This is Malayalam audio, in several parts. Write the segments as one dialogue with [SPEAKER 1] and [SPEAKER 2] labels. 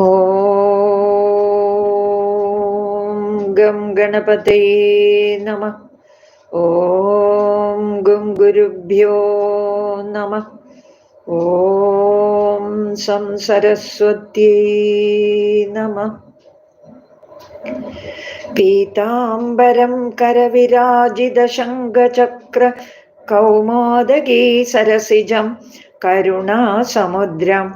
[SPEAKER 1] Oh. ഗണപതേ നമ. ഓം ഗും ഗുരുഭ്യോ നമ. ഓം സം സരസ്വത്യേ നമ. പീതാംബരം കരവിരാജിതശങ്കചക്ര കൗമാദഗീ സരസിജം കരുണാസമുദ്രം.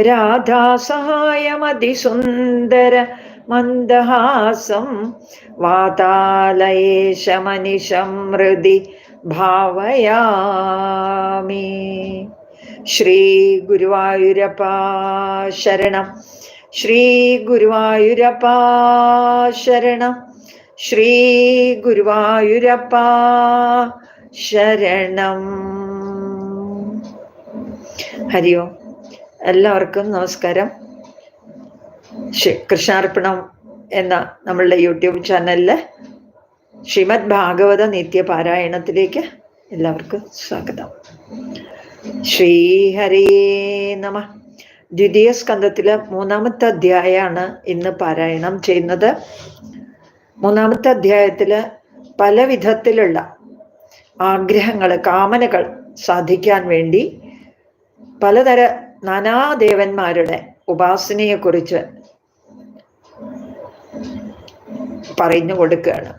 [SPEAKER 1] രാധാസഹായമതിസുന്ദര മന്ദഹാസം വാതാലയേശമനിശം ഹൃദി ഭാവയാമി. ശ്രീ ഗുരുവായൂരപ്പ ശരണം. ശ്രീ ഗുരുവായൂരപ്പ ശരണം. ശ്രീ ഗുരുവായൂരപ്പ ശരണം. ഹരിയോ. എല്ലാവർക്കും നമസ്കാരം. കൃഷ്ണാർപ്പണം എന്ന നമ്മളുടെ യൂട്യൂബ് ചാനലിൽ ശ്രീമദ് ഭാഗവത നിത്യപാരായണത്തിലേക്ക് എല്ലാവർക്കും സ്വാഗതം. ശ്രീഹരേ നമ. ദ്വിതീയ സ്കന്ധത്തിലെ മൂന്നാമത്തെ അധ്യായമാണ് ഇന്ന് പാരായണം ചെയ്യുന്നത്. മൂന്നാമത്തെ അധ്യായത്തിൽ പല വിധത്തിലുള്ള ആഗ്രഹങ്ങൾ കാമനകൾ സാധിക്കാൻ വേണ്ടി പലതര നാനാദേവന്മാരുടെ ഉപാസനയെക്കുറിച്ച് പറഞ്ഞു കൊടുക്കുകയാണ്.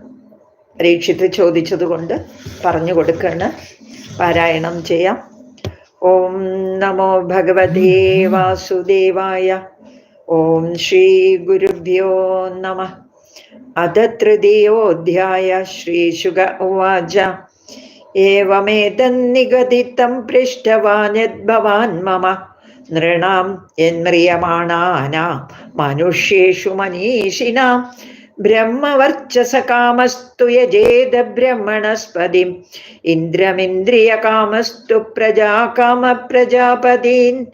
[SPEAKER 1] പരീക്ഷിത്ത് ചോദിച്ചത് കൊണ്ട് പറഞ്ഞു കൊടുക്കുകയാണ്. പാരായണം ചെയ്യാം. ഓം നമോ ഭഗവതേ വാസുദേവായ. ഓം ശ്രീ ഗുരുഭ്യോ നമ. അധ തൃതീയോധ്യായ ശ്രീശുക ഉവാച. ഏവമേതന്നിഗതിത്തം ഭവാൻ മമ. നൃണാം യന്മ്രിയമാണാനാം മനുഷ്യേഷു മനീഷിനാം ബ്രഹ്മവർച്ചസകാമസ്തു യജേത ബ്രഹ്മണസ്പതിം ഇന്ദ്രമിന്ദ്രിയകാമസ്തു പ്രജാകാമ പ്രജാപതീൻ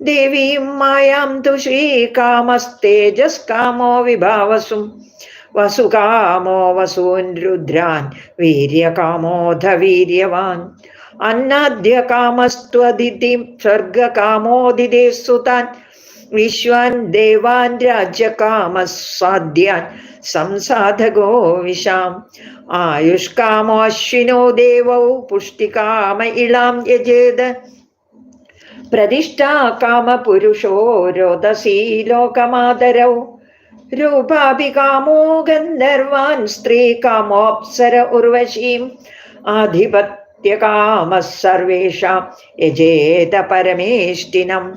[SPEAKER 1] ദേവീം മായാം തു ശ്രീകാമസ്തേജസ്കാമോ വിഭാവസും. വസുകാമോ വസൂൻ രുദ്രാൻ വീര്യകാമോധ വീര്യവാൻ. അന്നാദ്യകാമസ്ത്വദിതിം സ്വർഗകാമോദിതേ സുതാൻ विश्वान् देवान् राज्यकामस्साध्यान् संसाधगो विशाम् आयुष्कामोऽश्विनो देवौ पुष्टिकाम इलां यजेद प्रतिष्ठा कामपुरुषो रोदसी लोकमादरौ रूपाभिकामो गन्धर्वान् स्त्रीकामोऽप्सर उर्वशीम् आधिपत्य യജേത പരമേഷ്ടിനം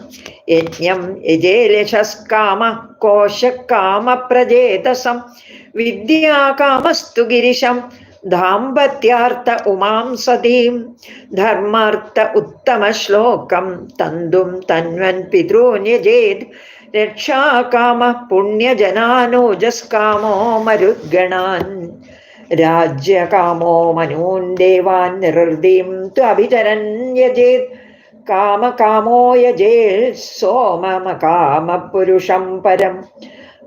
[SPEAKER 1] യജ്ഞം യജേലശസ്കാമ കോശകാമ പ്രജേതസം വിദ്യാകാമസ്തു ഗിരിശം ദാമ്പത്യാർത്ഥ ഉമാം സതീം ധർമാർത്ഥ ഉത്തമ ശ്ലോകം തന്തും തന്വൻ പിതॄന്യജേത് രക്ഷാകാമ പുണ്യജനാനോജസ്കാമോ മരുദ്ഗണാൻ രാജ്യകാമോ മനൂൻ ദേവാൻ നിർദീം ത്വഭിചരൻ യജേത്. കാമകാമോ യജേ സോമമകാമപുരുഷം പരം.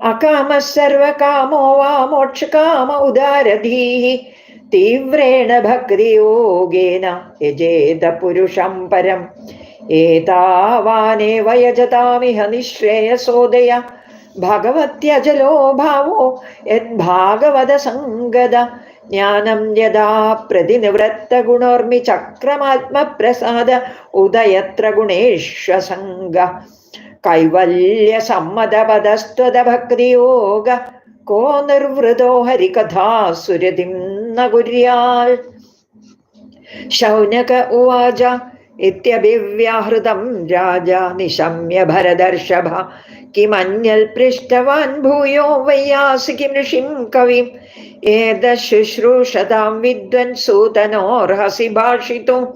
[SPEAKER 1] അകാമ സർവകാമോ വാ മോക്ഷകാമ ഉദാരധീ തീവ്രേണ ഭക്തിയോഗേന യജേത പുരുഷം പരം. ഏതാവാനേവ യജതാമിഹ നിശ്രേയസോദയ. भगवत्यजलो भावो यद्भागवदसङ्गद ज्ञानं यदा प्रतिनिवृत्तगुणोर्मिचक्रमात्मप्रसाद, उदयत्र गुणेष्वसङ्ग. कैवल्यसम्मदपदस्त्वदभक्तियोग. को निर्वृतो हरिकथा सुरतिं न गुर्याल् शौनक उवाच इत्यभिव्याहृतं राजा निशम्य भरदर्षभ भूय भूयो वैयासि ऋषि कवि कविम् एतशुश्रूषतां विद्वन्सूतनोर्हसि भाषितुं।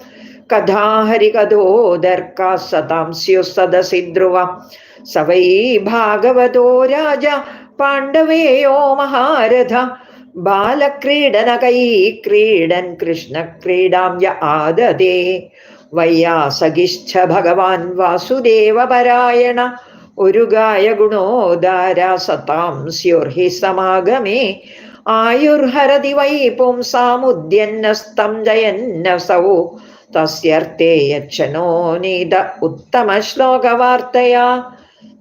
[SPEAKER 1] कथा हरिकथोदर्का सतां स्युस्तदसि ध्रुव। स वै भागवतो राजा पाण्डवेयो महारथ। बालक्रीडनकैः क्रीडन् कृष्णक्रीडां य आददे। വയ്യാസകിശ്ച ഭഗവാൻ വാസുദേവപരായണ. ഒരു ഗായ ഗുണോദാര സതാം സ്യുർഹി സമാഗമേ. ആയുർഹരതി വൈ പുംസാമുദ്യന്നസ്തം ജയന്നസൗ തസ്യർത്ഥേ യക്ഷനോ നീത ഉത്തമ ശ്ലോകവാർത്തയാ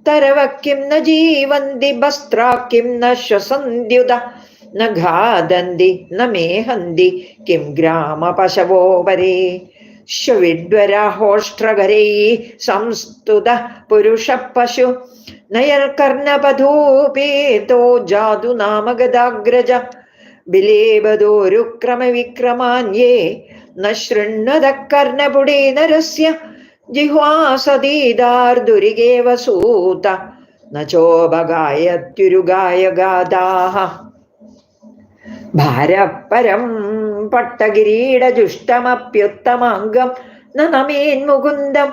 [SPEAKER 1] തരവ കിം ന ജീവന്തി വസ്ത്രാ കിം ന ശ്വസന്ത്യുത ന ഘാദന്തി ന മേഹന്തി കിം ഗ്രാമപശവോ പരേ ശ്വവിഡ്വരാഹോഷ്ട്രകരൈ സംസ്തുത പുരുഷ പശു നയർകർണപധൂപേതോ ജാതു നാമഗദാഗ്രജ ബിലേബദോരുക്രമവിക്രമാന്യേ ന ശൃണ്വത കർണപുടേ നരസ്യ ജിഹ്വാസദീദാർദുരിഗേവ സൂത ചോപഗായത്യുരുഗായ ഗാദാഹ ഭാരപരം പട്ടകിരീടജുഷ്ടമപ്യുത്തമാംഗം നമേന്മുകുന്ദം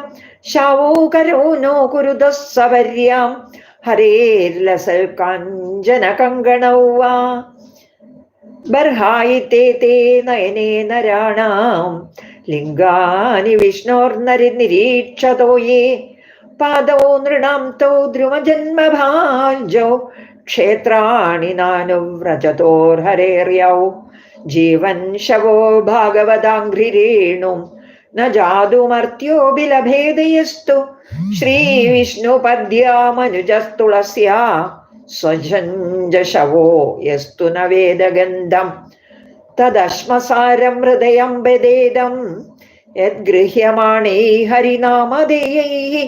[SPEAKER 1] ശാവോകരോ നോ കുരുത സവര്യാം ഹരേർലസൽ കാഞ്ചന കങ്കണൗവ. ബർഹായിത്തേ തേ നയനേ നരാണാം. ലിംഗാനി വിഷ്ണോർനരി നിരീക്ഷതോ പാദോ നൃണാം തോ ദ്രുമജന്മഭാജോ ക്ഷേത്രാണി നാനുവ്രജതോർഹരേർയൗ ജീവൻ ശവോ ഭാഗവതാഘ്രിരേണും ന ജാതുമർത്യോ ബിലഭേദയസ്തു. ശ്രീവിഷ്ണുപദ്യാമനുജസ്തുളസ്യാ സ്വജഞ്ജശവോ യസ്തു ന വേദഗന്ധം. തദശ്മസാരം ഹൃദയം ബദേദം യദ്ഗൃഹ്യമാണൈ ഹരിനാമധേയൈ.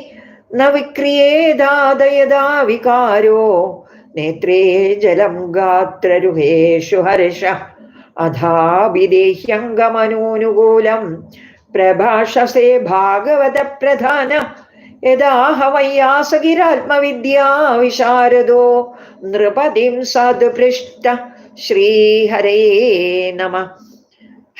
[SPEAKER 1] ന വിക്രിയേതാദയദാ വികാരോ നേത്രേ ജലം ഗാത്രരുഹേഷു ഹർഷ അഥാഭിദേഹ്യംഗമനൂനുകൂലം പ്രഭാഷസേ ഭാഗവത പ്രധാന യഥാഹ വയ്യാസകിരാത്മവിദ്യാ വിശാരദോ നൃപതിം സദ്പൃഷ്ട ശ്രീഹരേ നമ.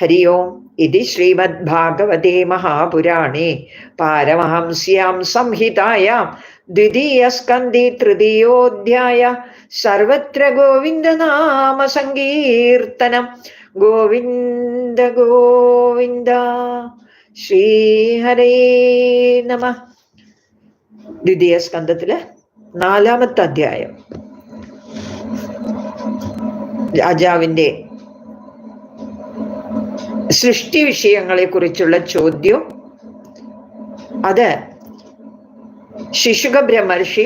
[SPEAKER 1] ഹരി ഓം. ഇതി ശ്രീമദ്ഭാഗവതേ മഹാപുരാണേ. പാരമഹംസ്യാം സംഹിതായാം. ദ്വിതീയസ്കന്ധി തൃതീയോധ്യായ സർവത്ര ഗോവിന്ദനാമ സങ്കീർത്തനം. ഗോവിന്ദ ഗോവിന്ദ ശ്രീഹരേ നമ. ദ്വിതീയ സ്കന്ധത്തിൽ നാലാമത്തെ അധ്യായം. രാജാവിന്റെ സൃഷ്ടി വിഷയങ്ങളെ കുറിച്ചുള്ള ചോദ്യം. അത് ശിശുക ബ്രഹ്മർഷി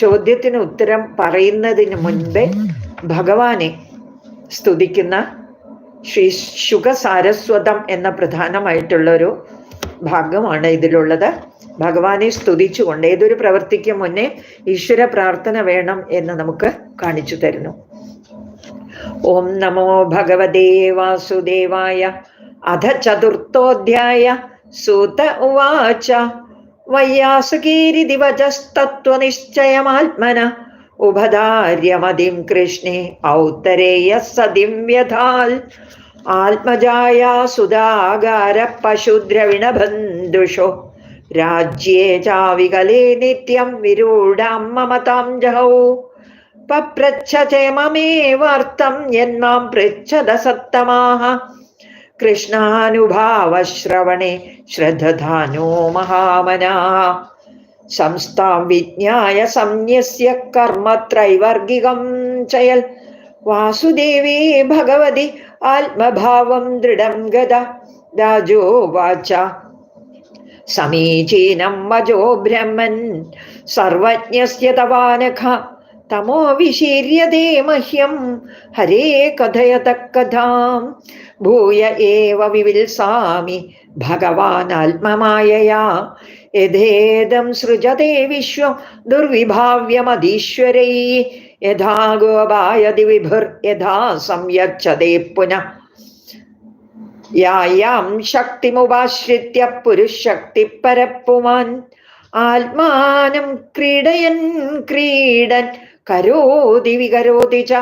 [SPEAKER 1] ചോദ്യത്തിന് ഉത്തരം പറയുന്നതിന് മുൻപേ ഭഗവാനെ സ്തുതിക്കുന്ന ശ്രീ ശുഗ സാരസ്വതം എന്ന പ്രധാനമായിട്ടുള്ള ഒരു ഭാഗമാണ് ഇതിലുള്ളത്. ഭഗവാനെ സ്തുതിച്ചുകൊണ്ട് ഏതൊരു പ്രവൃത്തിക്ക് മുന്നേ ഈശ്വര പ്രാർത്ഥന വേണം എന്ന് നമുക്ക് കാണിച്ചു തരുന്നു. ഓം നമോ ഭഗവതേ വാസുദേവായ അധ ചതുർത്ഥോധ്യായ സൂത ഉവാച. वैयासुकीरिदिवजस्तत्त्वनिश्चयमात्मनः उभधार्यमदिं कृष्णे औत्तरेयः सदिं व्यथाल् आत्मजाया सुधागारपशुद्रविणबन्धुषो राज्ये चाविकले नित्यं विरूढां ममतां जहौ। पप्रच्छ च ममेवार्तं यन्मां पृच्छद सत्तमाः कृष्णानुभावश्रवणे श्रद्धधानो महामना। संस्थां विज्ञाय संन्यस्य कर्मत्रैवर्गिकं चयल्। वासुदेवे भगवति आत्मभावं दृढं गदा। राजोवाच समीचीनं वजो ब्रह्मन्। सर्वज्ञस्य तवानखा। तमो विशीर्यते मह्यं हरे कथयत कथां भूय एव विविल्सामि भगवानात्ममायया यथेदं सृजते विश्वं दुर्विभाव्यमधीश्वरैः। यथा गोपायति विभुर्यथा संयच्छते पुनः। यायां शक्तिमुपाश्रित्य पुरुषशक्तिः परः पुमान् आत्मानं क्रीडयन् क्रीडन् കരോതി വികരോതി ച.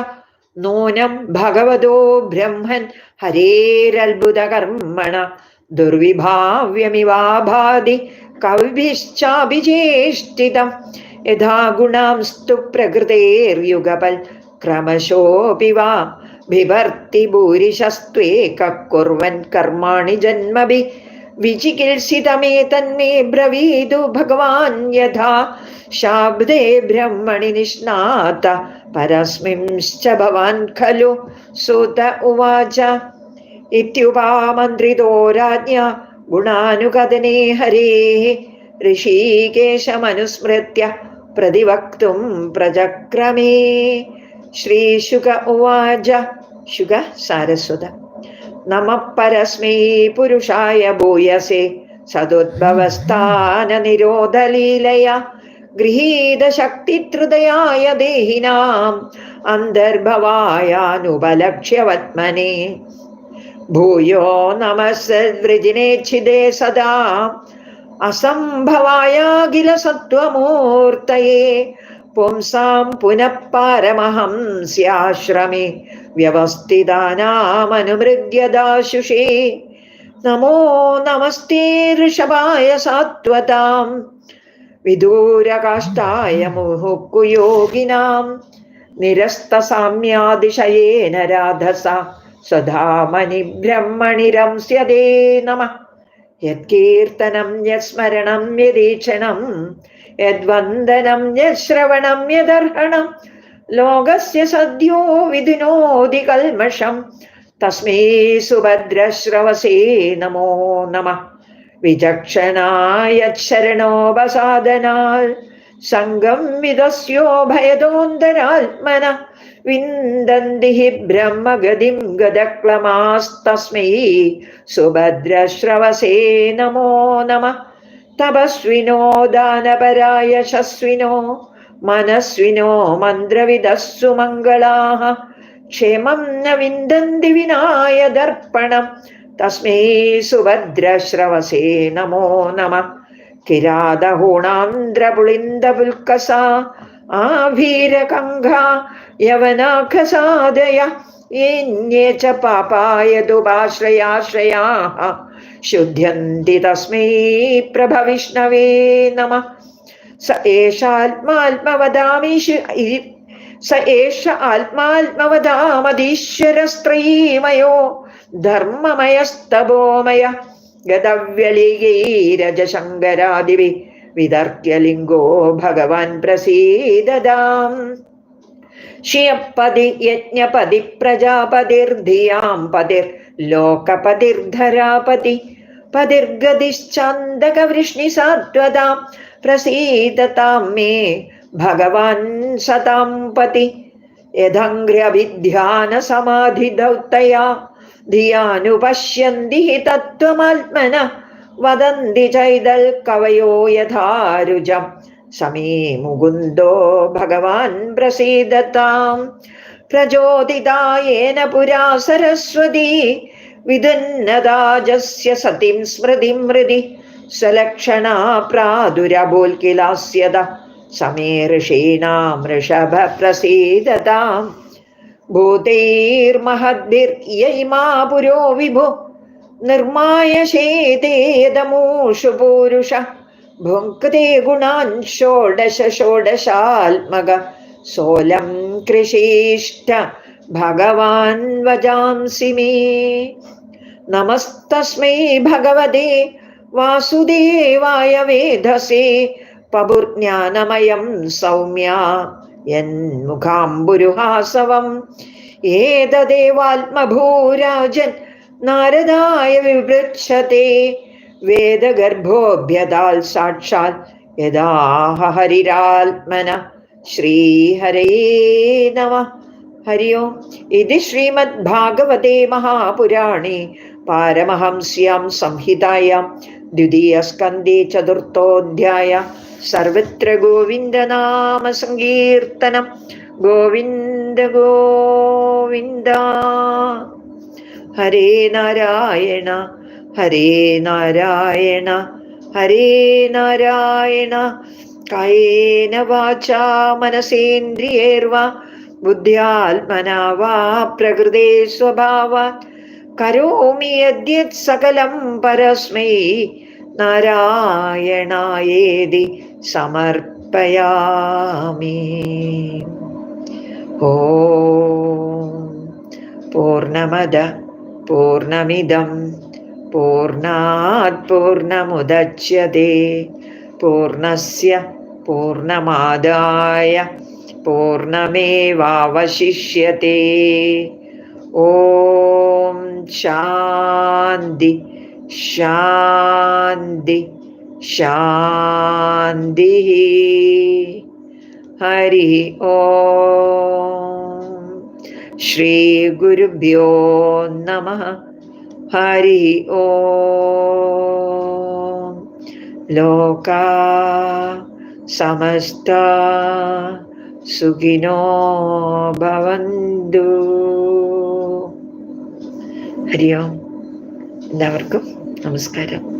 [SPEAKER 1] നൂനം ഭഗവതോ ബ്രഹ്മൻ. ഹരേരത്ഭുത കർമ്മണ ദുർവിഭാവ്യമിവാഭാതി. കവിശ്ചാഭിചേഷ്ടിതം യഥാ ഗുണാംസ്തു പ്രകൃതേർയുഗപൽ. ക്രമശോപി വാ. ബിഭർത്തി ഭൂരിശസ്ത്വേക കുർവൻ കർമാണി ജന്മഭി. विचिकीर्षितमेतन्मे ब्रवीदु भगवान् यथा। शाब्दे ब्रह्मणि निष्णात, परस्मिंश्च भवान् खलु? सुत उवाच। इत्युपामन्त्रितो राज्ञा, गुणानुगदने हरेः। ऋषिकेशमनुस्मृत्य प्रतिवक्तुं प्रजक्रमे। श्रीशुक उवाच। शुक सारस्वत। നമ പരസ്മൈ പുരുഷായ ഭൂയസേ. ഗൃഹീത ഗൃഹീതശക്തിത്രതയായ ദേഹിനാം അന്തർഭവായാനുപലക്ഷ്യവത്മനെ. ഭൂയോ നമസ്വൃജിനേച്ഛിദേ സദാ. അസംഭവായാഖില സത്വമൂർത്തയേ. പുംസാം പുനഃ പാരമഹംസ്യാശ്രമേ വ്യവസ്ഥിതാനാമനുമൃഗ്യദാശുഷേ നമോ നമസ്തേ ഋഷഭായ സാത്വതാം. വിദൂരകാഷ്ടായ മുഹുക്കുയോഗിനാം. നിരസ്തസാമ്യാതിശയേന രാധസ. സ്വധാമനി ബ്രഹ്മണി രംസ്യതേ നമ. യത്കീർത്തനം യസ്മരണം യദീക്ഷണം. യദ്വന്ദനം യശ്രവണം യദർഹണം. ലോകസ്യ സദ്യോ വിധിനോതി കൽമഷം. തസ്മേ സുഭദ്രശ്രവസേ നമോ നമ. വിചക്ഷണായ ശരണോപസാദനാൽ. സംഗം വിദസ്യോ ഭയതോന്തരാത്മന വിന്ദന്തി ബ്രഹ്മഗതിം ഗതക്ലമാസ്തസ്മൈ സുഭദ്രശ്രവസേ നമോ നമ. തപസ്വിനോ ദാനപരായ ശസ്വിനോ മനസ്വിനോ മന്ത്രവിദസ്സു മംഗളാः ക്ഷേമം ന വിന്ദന്തി വിനായ ദർപ്പണം. തസ്മൈ സുഭദ്രശ്രവസേ നമോ നമ. കിരാതഹൂണാന്ത്രപുളിന്ദപുൽക്കസ ആഭീരകംഘ യവനാഖസാദയ യേന്യേ ച പാപായതുപാശ്രയാശ്രയാः ശുദ്ധ്യന്തി शुद्ध्यन्ति तस्मै प्रभविष्णवे नमः। स एषात्मात्मवदामीश स एष आत्मात्मवदामदीश्वरस्त्रयीमयो धर्ममयस्तभोमय। गदव्यलिगैरजशङ्करादिभिः विदर्क्यलिङ्गो भगवान् प्रसीददाम्। शियपदि यज्ञपदि प्रजापतिर्धियाँ पतिर् പതിർഗതിശ്ചാന്തകവൃഷ്ണി സാത്വതാം പ്രസീദതാം മേ ഭഗവാൻ സതാം പതി യഥംഘ്ര്യഭിധ്യാന സമാധിദൗത്തയാ ധിയാനുപശ്യന്തി ഹി തത്വമാത്മന വദന്തി ചൈതൽ കവയോ യഥാരുജം സമേ മുകുന്ദോ ഭഗവാൻ പ്രസീദതാം പ്രചോദിതായേന പുരാ സരസ്വതി വിദന്നദാജസ്യ സതിം സ്മൃതിം മൃതി. സ്വലക്ഷണാ പ്രാദുരബോൽക്കിലാസ്യത സമേ ഋഷീണാം ഋഷഭ പ്രസീദതാം. ഭൂതൈർമഹദ്ഭിർയൈമാ പുരോ വിഭു. നിർമായ ശേതേതമൂഷു പൂരുഷ ഭുക്തേ ഗുണാൻ ഷോഡശ ഷോഡശാത്മക. സോലം കൃഷീഷ്ട ഭഗവാൻ വജാംസി മേ. നമസ്തസ്മൈ ഭഗവതേ. വാസുദേവായ വേധസേ പബുർജ്ഞാനമയം സൗമ്യ. യന്മുഖാംബുരുഹാസവം ഏതദേവാത്മഭൂരാജൻ നാരദായ വിവൃക്ഷത്തെ വേദഗർഭോഭ്യതാൽ സാക്ഷാൽ യഥാഹ ഹരിരാത്മന ശ്രീഹരേ നമ. ഹരി ഓം ഇത് ശ്രീമദ് ഭാഗവതേ മഹാപുരാണേ പാരമഹംസ്യാം സംഹിതായാം ദ്വിതീയസ്കന്ധേ ചതുർത്ഥോധ്യായ സർവത്ര ഗോവിന്ദനാമ സങ്കീർത്തനം ഗോവിന്ദ ഗോവിന്ദ ഹരേ നാരായണ ഹരേ നാരായണ ഹരേ നാരായണ കായേന വാചാ മനസേന്ദ്രിയേർവാ ബുദ്ധ്യാത്മനാ പ്രകൃതേ സ്വഭാവാത് കരോമി യദ്യത് സകലം പരസ്മൈ നാരായണായേതി സമർപ്പയാമി. ഓ പൂർണമദ പൂർണമിദം പൂർണാത് പൂർണമുദച്യത്തെ പൂർണസ്യ പൂർണമാദായ ഓം ശാന്തി ശാന്തി ശാന്തി. ഹരി ഓം. ശ്രീ ഗുരുഭ്യോ നമ. ഹരി ഓം. ലോകാ സമസ്ത സുഖിനോ ഭവന്തു ഹരി ഓം എല്ലാവർക്കും നമസ്കാരം.